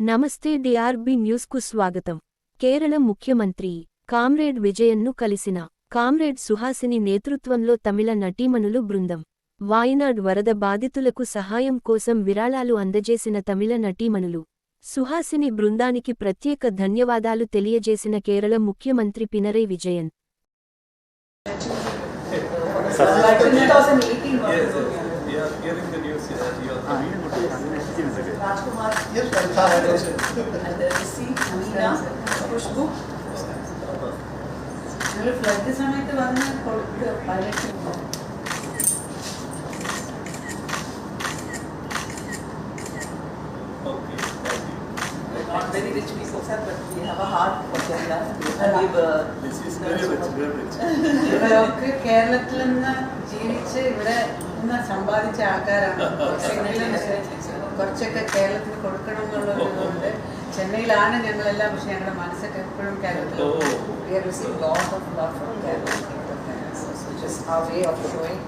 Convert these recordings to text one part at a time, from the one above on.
నమస్తే డిఆర్బి న్యూస్కు స్వాగతం. కేరళ ముఖ్యమంత్రి కామ్రేడ్ విజయన్ను కలిసిన కామ్రేడ్ సుహాసిని నేతృత్వంలో తమిళ నటీమణులు బృందం. వాయనాడ్ వరద బాధితులకు సహాయం కోసం విరాళాలు అందజేసిన తమిళ నటీమణులు. సుహాసిని బృందానికి ప్రత్యేక ధన్యవాదాలు తెలియజేసిన కేరళ ముఖ్యమంత్రి Pinarayi Vijayan. But 2018 Yes, was yes. We are hearing the news here. you are. Rajkumar Yes, and the Risi, Amina, Khushbu. ഞങ്ങൾ ഫ്ലഡ് സമയത്ത് വന്ന് കൊടുത്ത് പതിനെട്ട് very rich people, sir, but we have a heart for Kerala. And we've, uh, This is very rich, very rich. ഇവരൊക്കെ കേരളത്തിൽ നിന്ന് ജീവിച്ച് ഇവിടെ നിന്ന് സമ്പാദിച്ച ആൾക്കാരാണ് കുറച്ചൊക്കെ കേരളത്തിന് കൊടുക്കണം എന്നുള്ളതുകൊണ്ട് ചെന്നൈയിലാണ് ഞങ്ങളെല്ലാം പക്ഷെ ഞങ്ങളുടെ മനസ്സൊക്കെ എപ്പോഴും കേരളത്തിൽ Oh, we have received lot of love from Kerala. So it's just our way of showing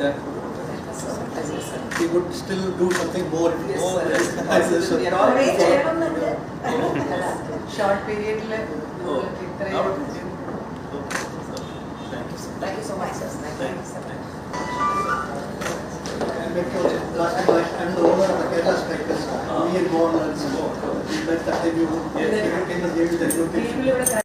that we would still do something more. Yes, more sir. We are always there. Short period left. No. Thank you, sir. Thank you so much. Thank you, so much.